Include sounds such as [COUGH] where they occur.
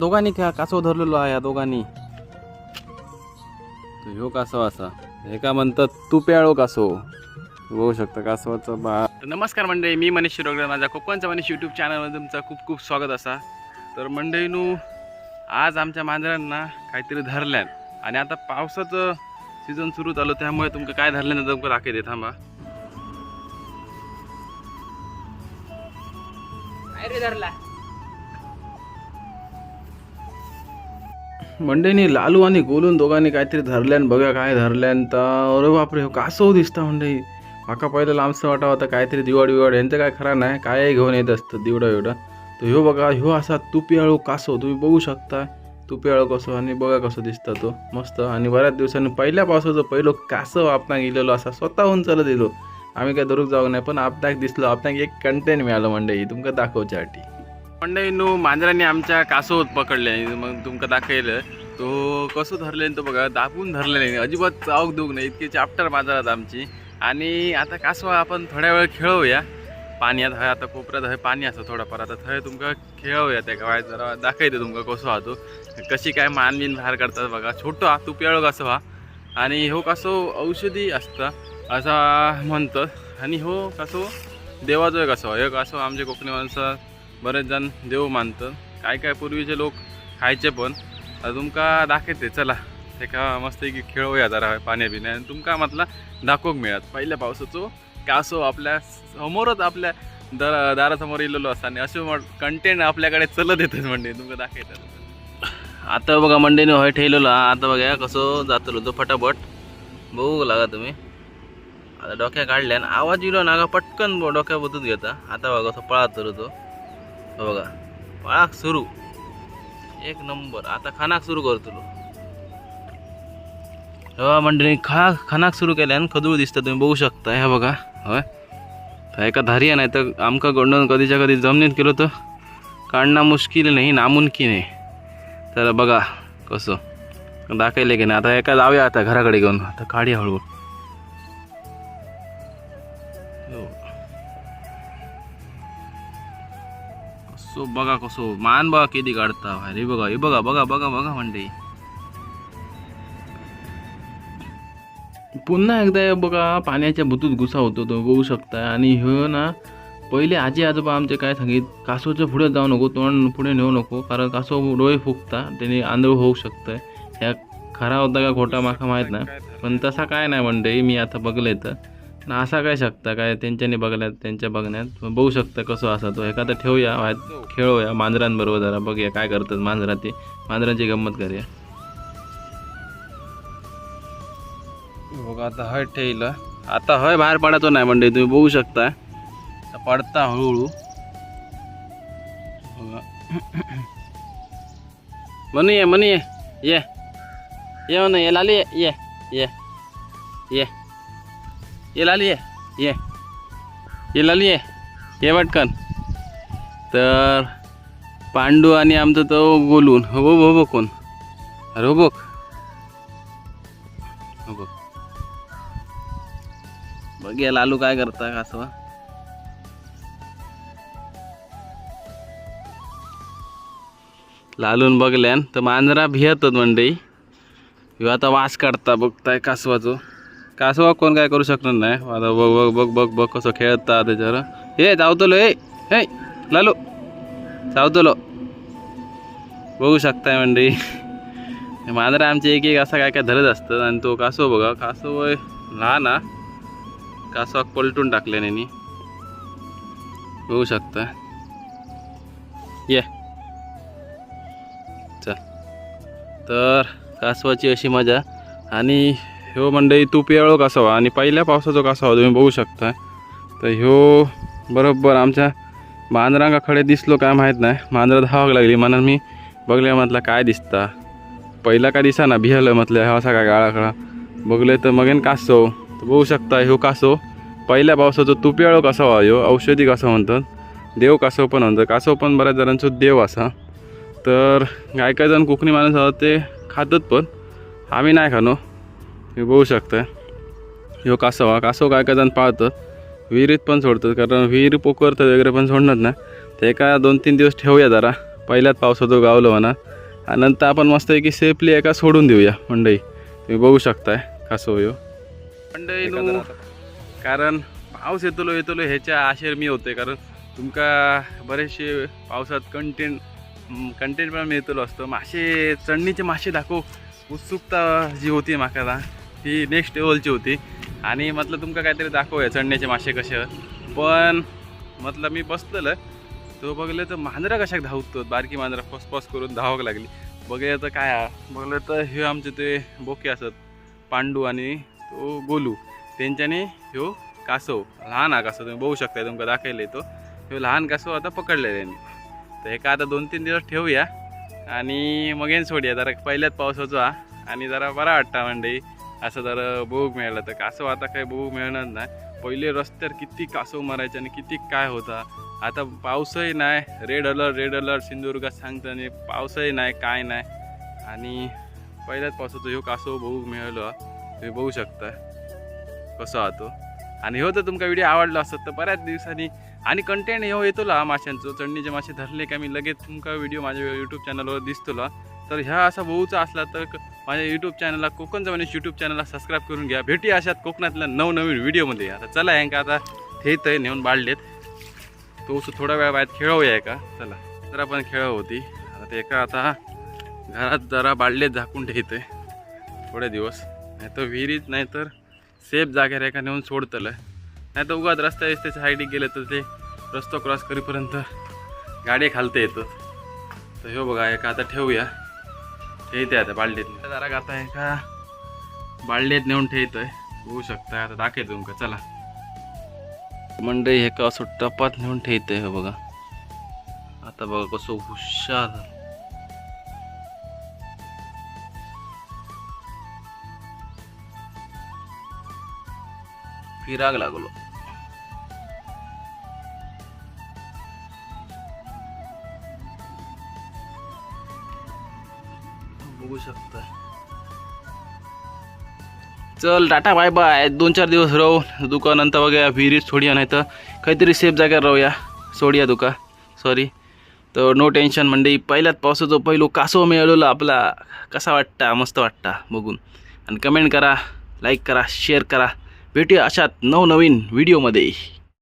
दोघांनी का कासव धरलेलो आहे या दोघांनी. तो ह्यो कासव असा. हे का म्हणतात तुप्याळो कासव. बघू शकता कासवाचा बा नमस्कार मंडळी मी मनीष शिरोगडे माझ्या कोकणचा मनीष यूट्यूब चॅनलमध्ये तुमचं खूप खूप स्वागत असा. तर मंडळीनू आज आमच्या मांजरांना काहीतरी धरल्यान आणि आता पावसाचं सीझन सुरू झालं त्यामुळे तुमचं काय धरल्यानं तुमचं दाखवते थांबा. मंडईनी लालू आणि गोलून दोघांनी काहीतरी धरल्यान बघा काय धरल्यान तर अरे बापरे हो कासव दिसता मंडई. माका पहिलं लांबसं वाटा होता काहीतरी दिवाड बिवाड यांचं काय खरा नाही काय घेऊन येत असतं दिवडा विवडा तर ह्यो बघा ह्यो असा तुपियाळू कासव तुम्ही बघू शकता. तुपियाळू कसं आणि बघा कसं दिसता तो. मस्त. आणि बऱ्याच दिवसांनी पहिल्या पावसाचं पहिलं कासव आपण गेलेलो असा स्वतःहून चला दिलो. आम्ही काय दररोज जाऊ नाही पण आपणाक दिसलो आपणाक एक कंटेंट मिळालं मंडई तुमका दाखवच्यासाठी मंडई नो मांजरांनी आमच्या कासव पकडले मग तुमका दाखवलं तो कसं धरले तो बघा दाबून धरलेले नाही. अजिबात चावक दुख नाही. इतकी चाप्टर आहेत आमची. आणि आता कासवा आपण थोड्या वेळ खेळवूया पाण्यात हय आता कोपऱ्यात हय पाणी असं थोडंफार. आता थंय तुमका खेळवूया त्या गावात. जरा दाखवते तुमका कसं हा तो. कशी काय मान बिन बाहेर करतात बघा. छोटो हा तुप्याळो कसं हा आणि हो कसो औषधी असतं असा म्हणतात. आणि हो कसो देवाचो एक असो एक असो आमचे कोकणी माणसं बरेच जण देव मानतात काय काय पूर्वीचे लोक खायचे पण. तुमका दाखवते चला. एका मस्त की खेळूया जरा पाण्या बिण्या आणि तुमका म्हटला दाखवूक मिळत. पहिल्या पावसाचो कासो आपल्या समोरच आपल्या दर दारासमोर इलेलो असता आणि असे कंटेंट आपल्याकडे चलत येतात म्हणजे तुमका दाखवतात आता. बघा मंडईने हय ठेवलेलो. हा. आता बघा कसं जातलो तो फटाफट. बघू लागा तुम्ही. आता डोक्या काढल्या आणि आवाज येलो ना पटकन डोक्या बदलून घेता. आता बघा तो पळात तो. हो बघा. पळाक सुरू. एक नंबर. आता खानाक सुरू करतो हो मंडळी खा खानाक सुरू केल्यान खदूळ दिसतं. तुम्ही बघू शकता. ह्या बघा. होय तर एका धारी नाही तर आमका कडून कधीच्या कधी जमिनीत गेलो तर काढणं मुश्किल नाही नामुमकीन नाही. तर बघा कसं. दाखवले की नाही. आता एका जाऊया आता घराकडे घेऊन. आता काढी हळू. हो. सो कसो बघा कसो मान बघा किती काढता. अरे बघा हे बघा बघा बघा बघा म्हणते. पुन्हा एकदा बघा पाण्याच्या भूतूत घुसा होतो तो बघू शकता आणि ह्यो ना पहिले आजी आजोबा आमचे काय सांगित कासवच्या पुढे जाऊ नको तोंड पुढे नेऊ नको कारण कासव डोळे फुगता त्याने आंधळ होऊ शकतं ह्या खरा होता का खोटा माका माहीत नाही. पण तसा काय नाही म्हणते मी आता बघले तर पण असा काय शकता? काय त्यांच्याने बघल्यात त्यांच्या बघण्यात? बघू शकता कसं असा तो. एखादा ठेवूया वाहत खेळूया. मांजरांबरोबर जरा बघूया काय करतात मांजरा ते मांजरांची गंमत करूया. बघा आता हय ठेवलं. आता हय बाहेर पडायचो नाही म्हणजे तुम्ही बघू शकता. पडता हळूहळू. [COUGHS] म्हणू ये म्हणू ये. ये. ये म्हणू ये लाली ये. ये. ये. ये ये लाली ये ये. ये लाली ये ये वाटकन तर पांडू आणि आमचं तो बोलून हो हो बघ कोण? अरे हो बघ. हो बघ. बघ या लालू काय करता कासवा लालून बघल्यान तर मांजरा भियतात मंडई. किंवा आता वास काढता बघताय कासवाचो. कासवा कोण काय करू शकणार नाही? आता बघ बघ बघ बघ बघ कसं खेळता त्याच्यावर. हे धावतलो हे हे लालू धावतलो बघू शकताय मंडळी. मांजरा आमचे एक एक असा काय काय धरत असतं आणि तो कासव बघा. कासव लहान हा. कासवाक पलटून टाकले नेनी. बघू शकता ये. चल. तर कासवाची अशी मजा. आणि ह्यो मंडई तुपियाळो कासवा आणि पहिल्या पावसाचो कासवा तुम्ही बघू शकता. तर ह्यो बरोबर आमच्या मांजरांका खडे दिसलो काय माहीत नाही. मांजरं धावाक लागली. म्हणून मी बघल्या म्हटलं काय दिसता. पहिला काय दिसा ना भिहलं म्हटलं हा असा काय गाळाकडा बघले तर मगेन कासव. तर बघू शकता ह्यो कासो पहिल्या पावसाचो तुपियाळो कासव ह्यो. औषधी कसं म्हणतात. देव कासव पण म्हणतात. कासव पण बऱ्याच जणांचो देव असा. तर काय काय जण कोकणी माणूस आहोत ते खातात पण. आम्ही नाही खाणो. हे बघू शकता ह्यो कासव हा कासव काय काय जण पाळतात विहिरीत पण सोडतात कारण विहीर पोखरतात वगैरे पण सोडणार ना ते एका दोन तीन दिवस ठेवूया जरा. पहिल्याच पावसाचं गावलं म्हणा. आणि नंतर आपण मस्त की सेफली एका सोडून देऊया मंडई. तुम्ही बघू शकताय कासव ह्यो मंडई कारण पाऊस येतलो येतलो ह्याच्या आशेर मी होते कारण तुमका बरेचसे पावसात कंटेंट कंटेंट पण मिळतलो असतो. मासे चढणीचे मासे दाखव. उत्सुकता जी होती आता. ती नेक्स्ट लेवलची होती. आणि म्हटलं तुमका काहीतरी दाखवूया चढण्याचे मासे कसे पण म्हटलं मी बसलेलं तो बघलं तर मांजरा कशाक धावतो बारकी मांजरा फसफस करून धावक लागली. बघले तर काय बघलं तर हे आमचे ते बोके असत पांडू आणि तो गोलू. त्यांच्याने ह्यो कासव लहान हा कासव तुम्ही बघू शकता तुमका दाखवले तो. ह्यो लहान कासव आता पकडले त्यांनी तर एका आता दोन तीन दिवस ठेवूया. आणि मग सोडूया जरा पहिल्याच पावसाचा. आणि जरा बरा वाटता मंडई असं जरा बघूक मिळालं तर. कासव आता काही बघूक मिळणार नाही. पहिले रस्त्यावर किती कासव मारायचे आणि किती काय होता. आता पाऊसही नाही. रेड अलर्ट रेड अलर्ट सिंधुदुर्गात सांगताना पाऊसही नाही काय नाही. आणि पहिल्याच पावसाचं ह्यो कासव बघूक मिळालो. तुम्ही बघू शकता. कसं हा तो आणि हो तर तुमका व्हिडिओ आवडला असत तर बऱ्याच दिवसांनी आणि कंटेंट ह्यो येतोला माशांचं. चढणीचे मासे धरले का मी लगेच तुमका व्हिडिओ माझ्या यूट्यूब चॅनलवर दिसतोला. तर ह्या असा भाऊचा असला तर क- माझ्या यूट्यूब चॅनलला कोकणचं म्हणजे यूट्यूब चॅनलला सबस्क्राईब करून घ्या. भेटी अशात कोकणातल्या नवनवीन व्हिडिओमध्ये आता चला यांका आता हे आहे नेऊन बाळलेत. तो उसं थोडा वेळ बाहेर खेळवूया का? चला. जरा पण खेळव होती आता ते एका आता घरात जरा बाळलेत झाकून ठेवते थोडे दिवस. नाही तर विहिरीत नाही तर सेफ जागेवर एका नेऊन सोडतलं. नाही तर उगाच रस्त्या रस्त्याच्या साईडीक गेलं तर ते रस्तो क्रॉस करीपर्यंत गाडी खालते येतं. तर ह्यो बघा एका आता ठेवूया. ठेवते आता बालडीत. जरा आता का? बालडीत नेऊन ठेवतोय. होऊ शकता. आता दाखवतो तुमका चला. मंडई हे का असं टपात नेऊन ठेवतोय हे बघा. आता बघा कसं हुशार. फिराग लागलो. बघू शकता चल टाटा बाय बाय दोन चार दिवस राहू दुकानंतर वगैरे विहिरीत सोडूया नाही तर काहीतरी सेफ जाग्यावर राहूया. सोडूया दुका सॉरी तर नो टेन्शन म्हणजे पहिल्यात पावसाचं पहिलो कासो मिळवलं आपला. कसा वाटता? मस्त वाटता बघून. आणि कमेंट करा लाईक करा शेअर करा. भेटूया अशात नवनवीन व्हिडिओमध्ये